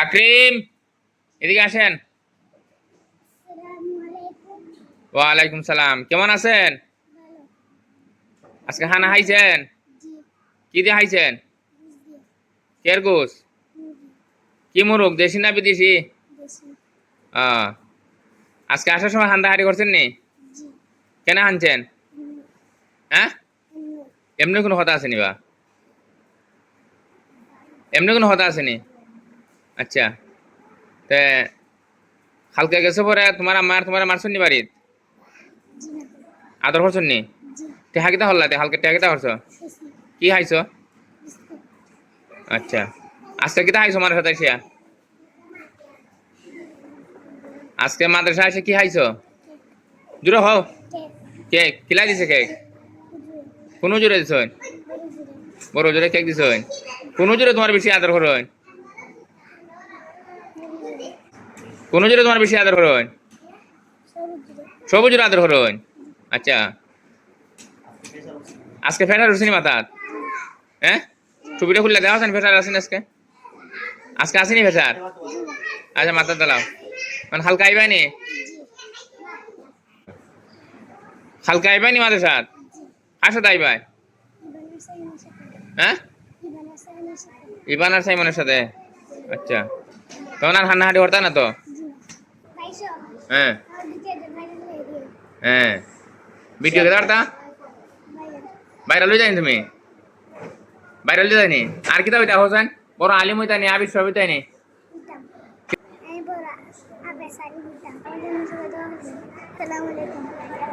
তাকরিম, এদিকে আসেন। ওয়ালাইকুম সালাম, কেমন আছেন? আজকে খানা খাইছেন? কি দিয়ে খাইছেন? কের গোস কি মুরগ, দেশি না বিদেশি? আজকে আসার সময় হান্দা হাঁড়ি করছেন নি? কেন হানছেন? হ্যাঁ? এমনি কোনো কথা আসেনি বা? এমনি কোনো কথা আসেনি আচ্ছা। তে কালকে গেছে পরে তোমার আমার তোমার মারছন নি বাড়িত? আদর করছন নি? টেহা কিতা হল্লাতে হালকা টেহা কিতা করছ? কি খাইছো? আচ্ছা। আজকে কিতা খাইছো আমার সাথে এসিয়া আজকে মাদ্রাসা এসে কি খাইছো? জুড়ে হও। কেক। কিলা দিছে কেক? কোন জোরে দিছ? বড় জোরে কেক দিছ? কোন জোরে তোমার বেশি আদর করো? কোন জোরে তোমার বেশি আদর করো সবুজ আদর করো আচ্ছা। আজকে ফেটার রুসিনি মাথাত হ্যাঁ? টুপিটা খুললে দেওয়া আছেন ফেটার আসেন আজকে? আজকে আসেনি ফেটার আচ্ছা মাথার দালাও মানে হালকা আইবানি? হালকা আইবানি মাদের সাথ কার সাথে আইবাই? হ্যাঁ? ইবান আর সাইমনের সাথে। আচ্ছা। তখন আর হান্নাহাটি করতা না তো? ভিডিও কে দাঁড়তা ভাইরাল হয়ে যাই তুমি ভাইরাল হয়ে যায়নি আর কি হইতা হোসেন বড় আলিম হইতা নি আবির সব হইতা নি আমি বড় আবে সারি দিতাম আমাদের মুসলিম সালাম আলাইকুম